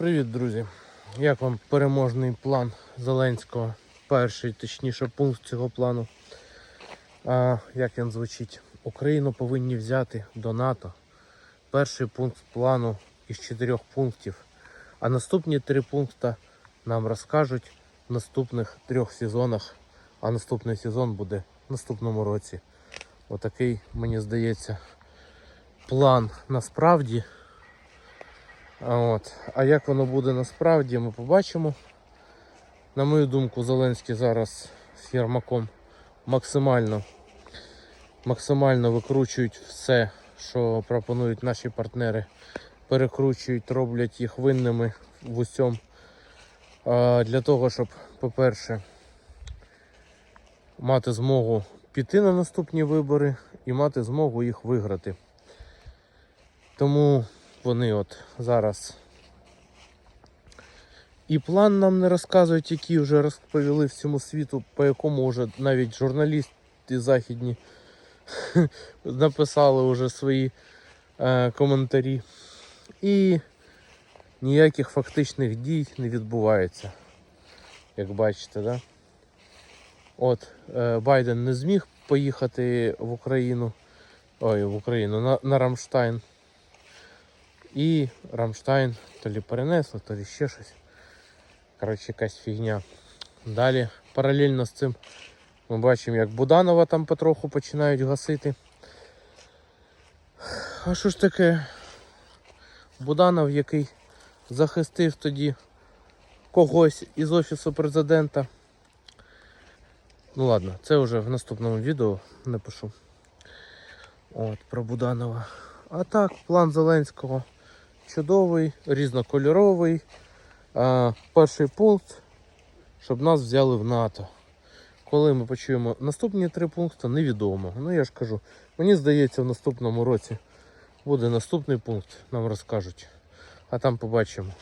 Привіт, друзі! Як вам переможний план Зеленського? Перший, точніше, пункт цього плану. А, як він звучить? Україну повинні взяти до НАТО. Перший пункт плану із чотирьох пунктів. А наступні три пункти нам розкажуть в наступних трьох сезонах. А наступний сезон буде в наступному році. Отакий, мені здається, план насправді. А, От. а як воно буде насправді, ми побачимо. На мою думку, Зеленський зараз з Єрмаком максимально, максимально викручують все, що пропонують наші партнери. Перекручують, роблять їх винними в усьому. Для того, щоб, по-перше, мати змогу піти на наступні вибори і мати змогу їх виграти. Тому вони от зараз і план нам не розказують, який вже розповіли всьому світу, по якому вже навіть журналісти західні написали вже свої е, коментарі. І ніяких фактичних дій не відбувається, як бачите, да? От, е, Байден не зміг поїхати в Україну, ой, в Україну на, на Рамштайн. І Рамштайн то лі перенесли, то лі ще щось. Коротше, якась фігня. Далі, паралельно з цим, ми бачимо, як Буданова там потроху починають гасити. А що ж таке? Буданов, який захистив тоді когось із Офісу президента. Ну ладно, це вже в наступному відео напишу. От, про Буданова. А так, план Зеленського чудовий, різнокольоровий. Перший пункт, щоб нас взяли в НАТО. Коли ми почуємо наступні три пункти, невідомо. Ну я ж кажу, мені здається, в наступному році буде наступний пункт, нам розкажуть. А там побачимо.